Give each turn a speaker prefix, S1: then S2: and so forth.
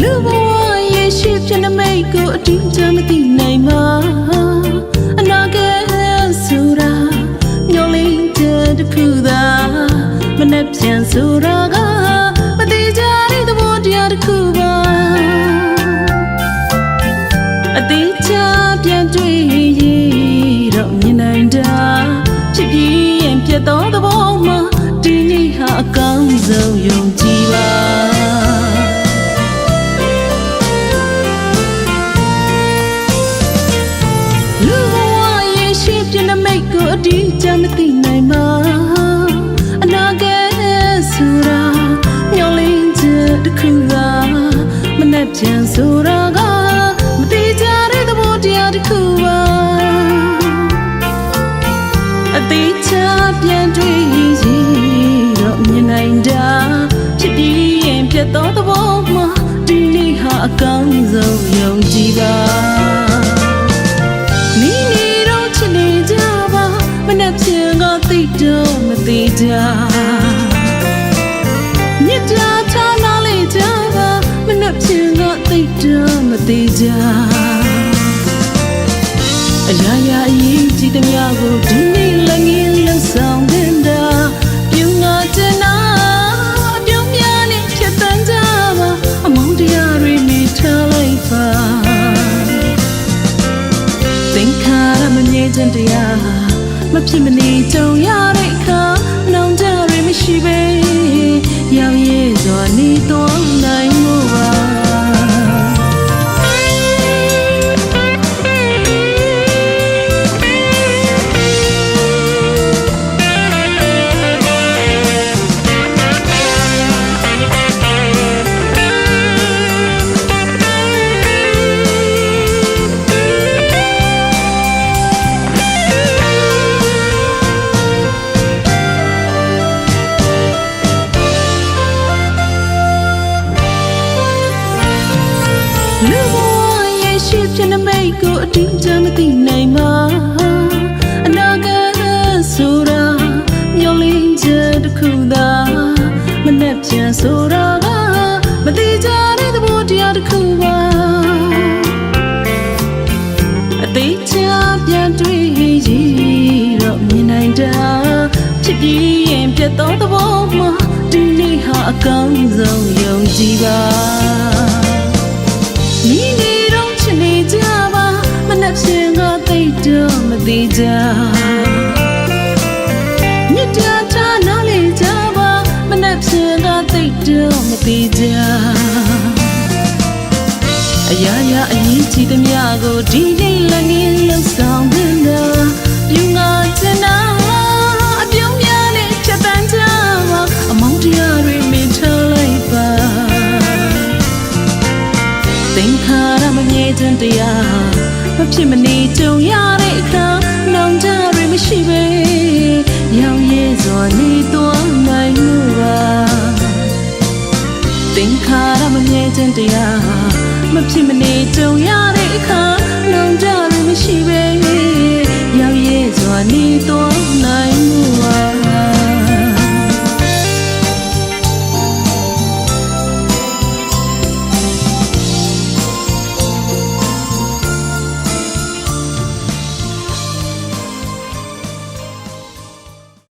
S1: လူဘဝရဲ့ရှိဖြစ်နေမိတ်ကိုအတင်းချမသိနိုင်မှာအနာဂတ်ဆိုတာမျောလင်းတဲ့တစ်ခုသာမနဲ့ပြန်ဆိုတာကမတိကြတဲ့သဘောတရားတစ်ခုပါအသေးချာပြန်တွေ့ရတော့မြင်နိုင်တာဖြစ်ပြီးရင်ပြတ်သောသဘောမှာဒီနေ့ဟာအကောင်းဆုံးယုံကြည် တ်ကိုအတီးချမသိနိုင်ပါအနာဂတ်ဆိုတာမျောလင်းချက်တစ်ခုသာမနဲ့ပြန်ဆိုတာကမတိကြတဲ့သဘောတရားတစ်ခုပါအသေးချာပြန်တွေ့ရင်တော့မြင်နိုင်တာဖြစ်ပြီးရင်ပြတ်သောသဘောမှာဒီနေ့ဟာအကောင်းဆုံးယုံကြည်ပါ မသိကြမြစ်တာထားနာလေးကြပါမနှက်ပြန်ကသိတော့မသိကြ လူဘဝရဲ့ရှိဖြစ်နေမိတ်ကိုအတင်းချမသိနိုင်ပါအနာဂတ်ဆိုတာမျောလင်းချက်တစ်ခုသာမနဲ့ပြန်ဆိုတာကမတိကြတဲ့သဘောတရားတစ်ခုပါအသေးချာပြန်တွေ့ရတော့မြင်နိုင်တာဖြစ်ပြီးရင်ပြတ်သောသဘောမှာဒီနေ့ဟာအကောင်းဆုံးယုံကြည်ပါ သေးကြမြတ်တာထားနားလေကြပါမနှက်ရှင်ကသိတော့မသေးကြအရာရာအရေးကြီးသမျှကိုဒီနေ့လည်းငင်းလှဆောင်နေတာယူငါချင်တာအပြုံးများနဲ့ဖြတ်တန်းကြမှာအမောင်တရားတွေမင်းထားလိုက်ပါသင်္ခါရမမြဲခြင်းတရားမဖြစ်မနေကြုံရ င်္ခါရမမြဲခြင်းတရားမဖြစ်မနေကြုံရတဲ့အခါလုံကြရမရှိပဲရောက်ရဲစွာနေတော့